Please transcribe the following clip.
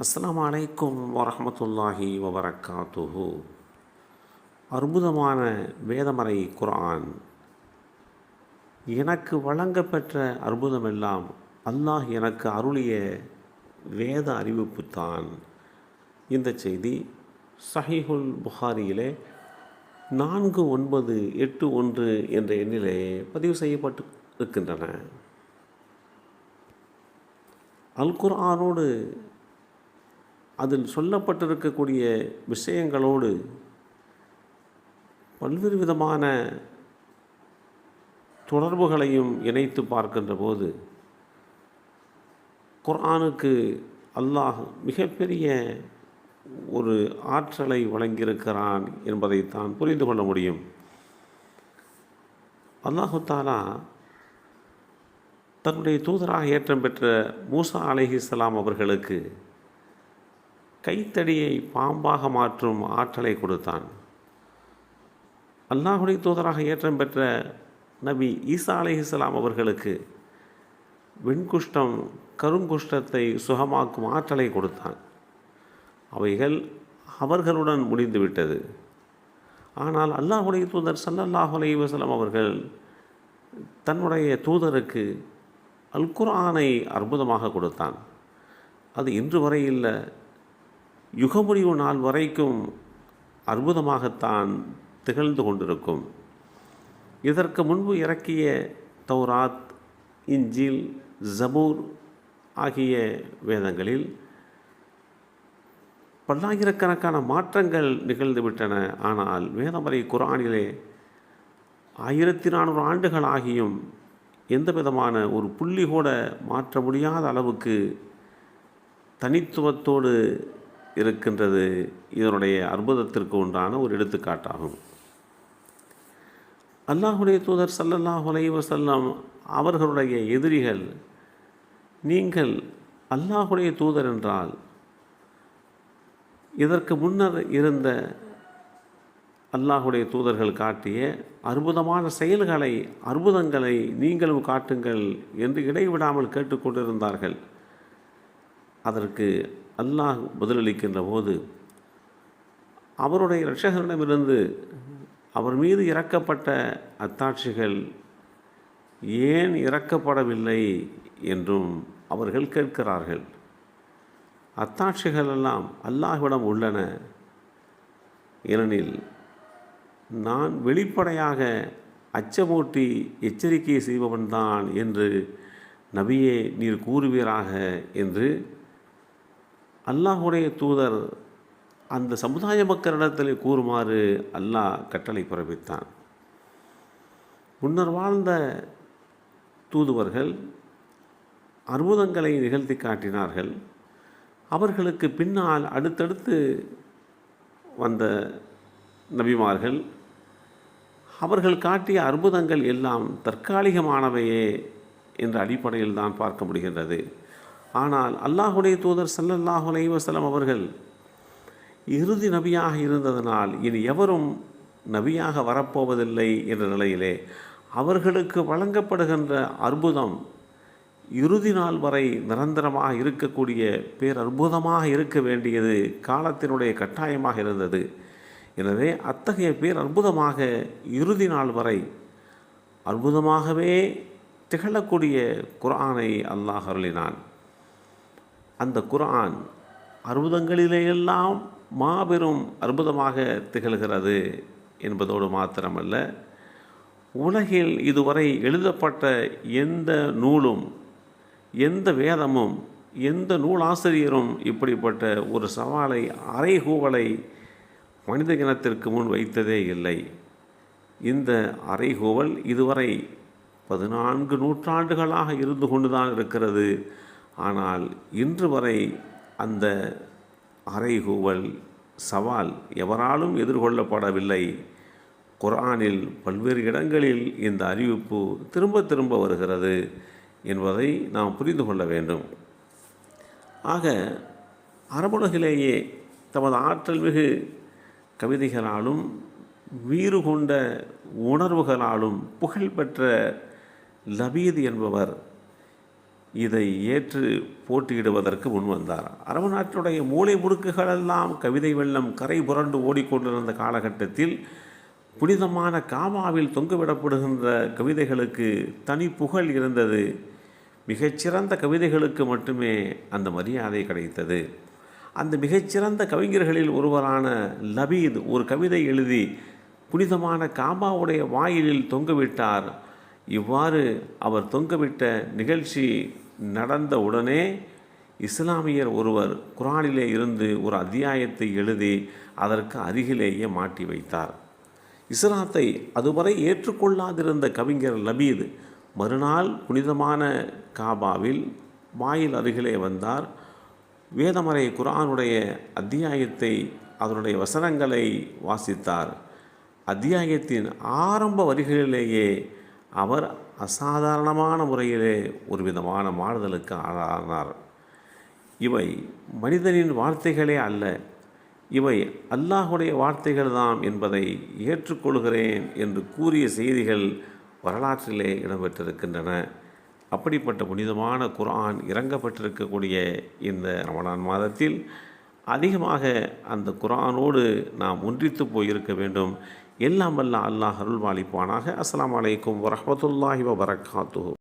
அஸ்ஸலாமு அலைக்கும் வரஹ்மத்துல்லாஹி வபரக்காத்துஹு அற்புதமான வேதமறை குர்ஆன். எனக்கு வழங்கப்பெற்ற அற்புதமெல்லாம் அல்லாஹ் எனக்கு அருளிய வேத அறிவிப்பு தான் இந்த செய்தி சஹிஹுல் புகாரியிலே நான்கு ஒன்பது எட்டு ஒன்று என்ற எண்ணிலே பதிவு செய்யப்பட்டு இருக்கின்றன அல் குர்ஆனோடு அதில் சொல்லப்பட்டிருக்கக்கூடிய விஷயங்களோடு பல்வேறு விதமான தொடர்புகளையும் இணைத்து பார்க்கின்ற போது குர்ஆனுக்கு அல்லாஹ் மிகப்பெரிய ஒரு ஆற்றலை வழங்கியிருக்கிறான் என்பதைத்தான் புரிந்து கொள்ள முடியும். அல்லாஹு தாலா தன்னுடைய தூதராக ஏற்றம் பெற்ற மூசா அலைஹிஸ்ஸலாம் அவர்களுக்கு கைத்தடியை பாம்பாக மாற்றும் ஆற்றலை கொடுத்தான். அல்லாஹுடைய தூதராக ஏற்றம் பெற்ற நபி ஈசா அலைஹிஸ்ஸலாம் அவர்களுக்கு வெண்குஷ்டம் கருங்குஷ்டத்தை சுகமாக்கும் ஆற்றலை கொடுத்தான். அவைகள் அவர்களுடன் முடிந்துவிட்டது. ஆனால் அல்லாஹுடைய தூதர் சல்லல்லாஹு அலைஹி வஸல்லம் அவர்கள் தன்னுடைய தூதருக்கு அல்குரானை அற்புதமாக கொடுத்தான். அது இன்று வரை இல்லை யுகமுடிவு நாள் வரைக்கும் அற்புதமாகத்தான் திகழ்ந்து கொண்டிருக்கும். இதற்கு முன்பு இறக்கிய தௌராத் இஞ்சில் ஜபூர் ஆகிய வேதங்களில் பல்லாயிரக்கணக்கான மாற்றங்கள் நிகழ்ந்துவிட்டன. ஆனால் வேதமறை குரானிலே ஆயிரத்தி நானூறு ஆண்டுகள் ஆகியும் எந்த விதமான ஒரு புள்ளி கூட மாற்ற முடியாத அளவுக்கு தனித்துவத்தோடு இருக்கின்றது. இதனுடைய அற்புதத்திற்கு உண்டான ஒரு எடுத்துக்காட்டாகும். அல்லாஹுடைய தூதர் சல்லல்லாஹ் செல்லம் அவர்களுடைய எதிரிகள் நீங்கள் அல்லாஹுடைய தூதர் என்றால் இதற்கு முன்னர் இருந்த அல்லாஹுடைய தூதர்கள் காட்டிய அற்புதமான செயல்களை அற்புதங்களை நீங்களும் காட்டுங்கள் என்று இடைவிடாமல் கேட்டுக்கொண்டிருந்தார்கள் அதற்கு அல்லாஹ் பதிலளிக்கின்ற போது அவருடைய இரட்சகரிடமிருந்து அவர் மீது இறக்கப்பட்ட அத்தாட்சிகள் ஏன் இறக்கப்படவில்லை என்றும் அவர்கள் கேட்கிறார்கள். அத்தாட்சிகள் எல்லாம் அல்லாஹ்விடம் உள்ளன. ஏனெனில் நான் வெளிப்படையாக அச்சமூட்டி எச்சரிக்கை செய்பவன்தான் என்று நபியே நீர் கூறுவீராக என்று அல்லாஹுடைய தூதர் அந்த சமுதாய மக்களிடத்தில் கூறுமாறு அல்லாஹ் கட்டளை பிறப்பித்தான். முன்னர் வாழ்ந்த தூதுவர்கள் அற்புதங்களை நிகழ்த்தி காட்டினார்கள். அவர்களுக்கு பின்னால் அடுத்தடுத்து வந்த நபிமார்கள் அவர்கள் காட்டிய அற்புதங்கள் எல்லாம் தற்காலிகமானவையே என்ற அடிப்படையில் தான் பார்க்க முடிகின்றது. ஆனால் அல்லாஹுடைய தூதர் சல்லல்லாஹு அலைவசலம் அவர்கள் இறுதி நபியாக இருந்ததனால் இனி எவரும் நபியாக வரப்போவதில்லை என்ற நிலையிலே அவர்களுக்கு வழங்கப்படுகின்ற அற்புதம் இறுதி நாள் வரை நிரந்தரமாக இருக்கக்கூடிய பேரற்புதமாக இருக்க வேண்டியது காலத்தினுடைய கட்டாயமாக இருந்தது. எனவே அத்தகைய பேர் அற்புதமாக இறுதி நாள் வரை அற்புதமாகவே திகழக்கூடிய குரானை அல்லாஹ் அருளினான். அந்த குரான் அற்புதங்களிலேயெல்லாம் மாபெரும் அற்புதமாக திகழ்கிறது என்பதோடு மாத்திரமல்ல உலகில் இதுவரை எழுதப்பட்ட எந்த நூலும் எந்த வேதமும் எந்த நூலாசிரியரும் இப்படிப்பட்ட ஒரு சவாலை அரைகூவலை மனித இனத்திற்கு முன் வைத்ததே இல்லை. இந்த அரைகூவல் இதுவரை பதினான்கு நூற்றாண்டுகளாக இருந்து கொண்டுதான் இருக்கிறது. ஆனால் இன்று வரை அந்த அறைகூவல் சவால் எவராலும் எதிர்கொள்ளப்படவில்லை. குரானில் பல்வேறு இடங்களில் இந்த அறிவிப்பு திரும்ப திரும்ப வருகிறது என்பதை நாம் புரிந்து கொள்ள வேண்டும். ஆக அரபுலகிலேயே தமது ஆற்றல் மிகு கவிதைகளாலும் வீறு கொண்ட உணர்வுகளாலும் புகழ்பெற்ற லபீத் என்பவர் இதை ஏற்று போட்டியிடுவதற்கு முன் வந்தார். அரபு நாட்டினுடைய மூளை முடுக்குகளெல்லாம் கவிதை வெள்ளம் கரை புரண்டு ஓடிக்கொண்டிருந்த காலகட்டத்தில் புனிதமான காமாவில் தொங்குவிடப்படுகின்ற கவிதைகளுக்கு தனி புகழ் இருந்தது. மிகச்சிறந்த கவிதைகளுக்கு மட்டுமே அந்த மரியாதை கிடைத்தது. அந்த மிகச்சிறந்த கவிஞர்களில் ஒருவரான லபீத் ஒரு கவிதை எழுதி புனிதமான காமாவுடைய வாயிலில் தொங்கவிட்டார். இவ்வாறு அவர் தொங்கவிட்ட நிகழ்ச்சி நடந்த உடனே இஸ்லாமியர் ஒருவர் குரானிலே இருந்து ஒரு அத்தியாயத்தை எழுதி அதற்கு அருகிலேயே மாட்டி வைத்தார். இஸ்லாத்தை அதுவரை ஏற்றுக்கொள்ளாதிருந்த கவிஞர் லபீத் மறுநாள் புனிதமான காபாவில் வாயில் அருகிலே வந்தார். வேதமறை குரானுடைய அத்தியாயத்தை அதனுடைய வசனங்களை வாசித்தார். அத்தியாயத்தின் ஆரம்ப வரிகளிலேயே அவர் அசாதாரணமான முறையிலே ஒரு விதமான மாறுதலுக்கு ஆளானார். இவை மனிதனின் வார்த்தைகளே அல்ல இவை அல்லாஹுடைய வார்த்தைகள் தாம் என்பதை ஏற்றுக்கொள்கிறேன் என்று கூறிய செய்திகள் வரலாற்றிலே இடம்பெற்றிருக்கின்றன. அப்படிப்பட்ட புனிதமான குரான் இறங்கப்பட்டிருக்கக்கூடிய இந்த ரமணான் மாதத்தில் அதிகமாக அந்த குரானோடு நாம் ஒன்றித்து போயிருக்க வேண்டும் எல்லாம் வல்ல அல்லாஹ் அருள்வாளிப்பானாக அஸ்ஸலாமு அலைக்கும் வரஹ்மத்துல்லாஹி வபரகாத்துஹு